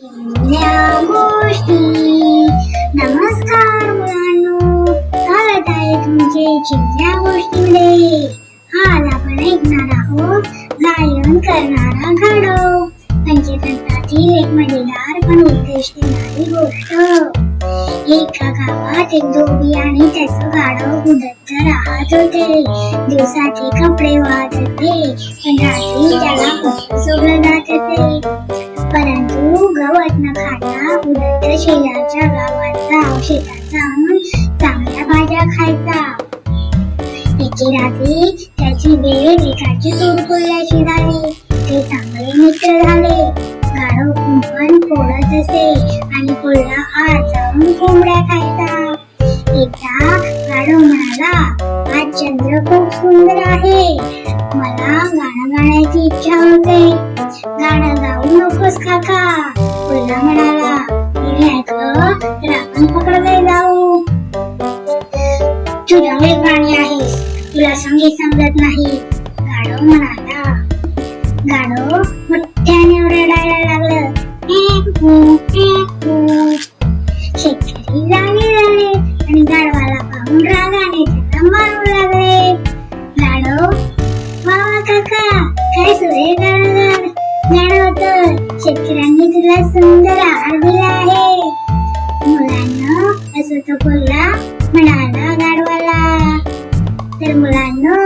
गोष्टी नमस्कार मुलांनो स्वागत आहे तुमचे चिंध्या गोष्टीमध्ये आज आपण ऐकणार आहोत गायन करणारा गाढव पंचतंत्राची एक मजेदार पण उद्देश देणारी गोष्ट। एका गावात एक धोबी आणि त्याचं गाढव कुदत राहत होते। दिवसाचे कपडे वाहत असे पण रात्री त्याला सोडलं जात असे। परंतु गवत न खाता उदत्त शेजारच्या गावात जाऊन शेतात जाऊन चांगल्या भाज्या खायचा. एके रात्री त्याची वेळ एकाची तोडफोडल्याची झाली ते चांगले मित्र झाले. गाढव कुंपण फोडत असे आणि कोल्हा आत जाऊन कोंबड्या खायचा. एकदा गाढव म्हणाला आज चंद्र खूप सुंदर आहे. मला गाणं गाण्याची इच्छा होते. गाणं गाऊ नकोस काका. मुलगा म्हणाला मी ऐकलं तर आपण जाऊ. तू जंगली प्राणी आहेस तुला संगीत समजत नाही. गाढव म्हणाला. गाढव मोठ्याने ओरडायला लागलं. गाणं होतं शेतकऱ्यांनी तुला सुंदर आहार दिला आहे. मुलांना असं तो बोलला म्हणाला गाढवाला तर मुलांनो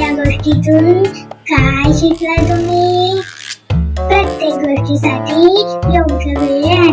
या गोष्टीतून काय शिकला तुम्ही? प्रत्येक गोष्टीसाठी योग्य वेळ